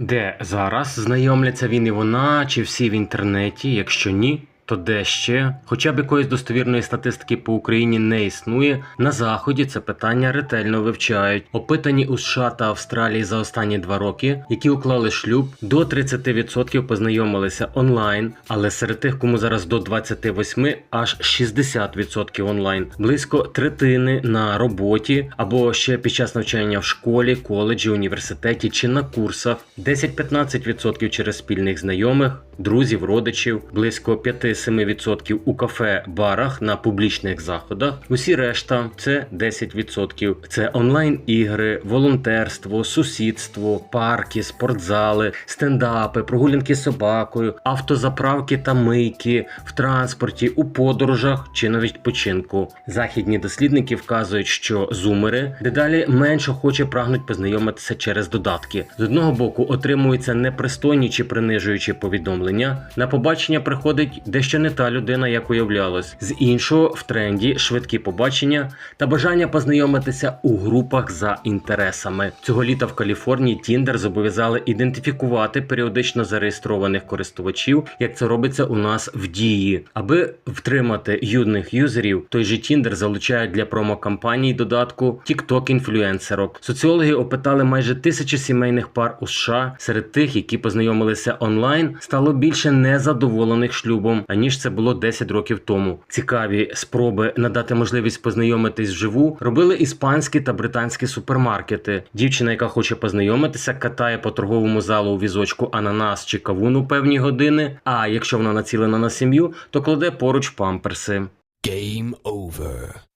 Де зараз знайомляться він і вона, чи всі в інтернеті? Якщо ні, то де ще? Хоча б якоїсь достовірної статистики по Україні не існує. На заході це питання ретельно вивчають. Опитані у США та Австралії за останні два роки, які уклали шлюб, до 30% познайомилися онлайн, але серед тих, кому зараз до 28, аж 60% онлайн, близько третини на роботі або ще під час навчання в школі, коледжі, університеті чи на курсах, 10-15% через спільних знайомих, друзів, родичів, близько 5-7% у кафе, барах на публічних заходах. Усі решта це 10%. Це онлайн-ігри, волонтерство, сусідство, парки, спортзали, стендапи, прогулянки з собакою, автозаправки та мийки в транспорті, у подорожах чи на відпочинку. Західні дослідники вказують, що зумери дедалі менш охоче прагнуть познайомитися через додатки. З одного боку, отримуються непристойні чи принижуючі повідомлення. На побачення приходить дещо не та людина, як уявлялось. З іншого в тренді швидкі побачення та бажання познайомитися у групах за інтересами. Цього літа в Каліфорнії Tinder зобов'язали ідентифікувати періодично зареєстрованих користувачів, як це робиться у нас в дії. Аби втримати юних юзерів, той же Tinder залучають для промокампаній додатку TikTok інфлюенсерок. Соціологи опитали майже тисячі сімейних пар у США. Серед тих, які познайомилися онлайн, стало більше незадоволених шлюбом, аніж це було 10 років тому. Цікаві спроби надати можливість познайомитись вживу робили іспанські та британські супермаркети. Дівчина, яка хоче познайомитися, катає по торговому залу у візочку ананас чи кавун у певні години. А якщо вона націлена на сім'ю, то кладе поруч памперси. Game over.